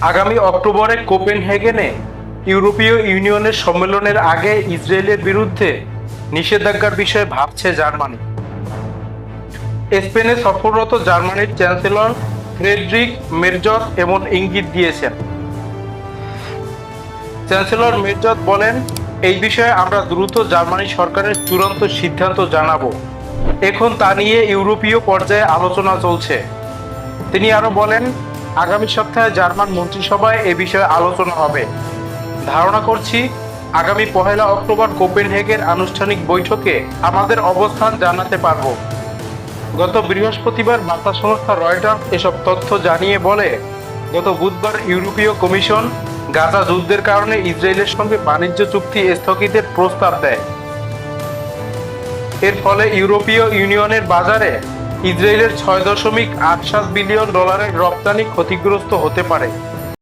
আগামী অক্টোবরে কোপেনহেগেনে ইউরোপীয় ইউনিয়নের সম্মেলনের আগে ইসরায়েলের বিরুদ্ধে নিষেধাজ্ঞার বিষয়ে ভাবছে জার্মানি। স্পেনে সফররত জার্মানির চ্যান্সেলর ফ্রেডরিক মেরজত এমন ইঙ্গিত দিয়েছেন। চ্যান্সেলর মেরজত বলেন, এই বিষয়ে আমরা দ্রুত জার্মানি সরকারের চূড়ান্ত সিদ্ধান্ত জানাব। এখন তা নিয়ে ইউরোপীয় পর্যায়ে আলোচনা চলছে। তিনি আরও বলেন আগামী সপ্তাহে জার্মান মন্ত্রিসভায় এ বিষয়ে আলোচনা হবে। ধারণা করছি, আগামী পহেলা অক্টোবর কোপেনহেগের আনুষ্ঠানিক বৈঠকে আমাদের অবস্থান জানাতে পারব। গত বৃহস্পতিবার বার্তা সংস্থা রয়টার্স এসব তথ্য জানিয়ে বলে, গত বুধবার ইউরোপীয় কমিশন গাজা যুদ্ধের কারণে ইসরায়েলের সঙ্গে বাণিজ্য চুক্তি স্থগিতের প্রস্তাব দেয়। এর ফলে ইউরোপীয় ইউনিয়নের বাজারে ইসরায়েলের ছয় দশমিক আট সাত বিলিয়ন ডলারের রপ্তানি ক্ষতিগ্রস্ত হতে পারে।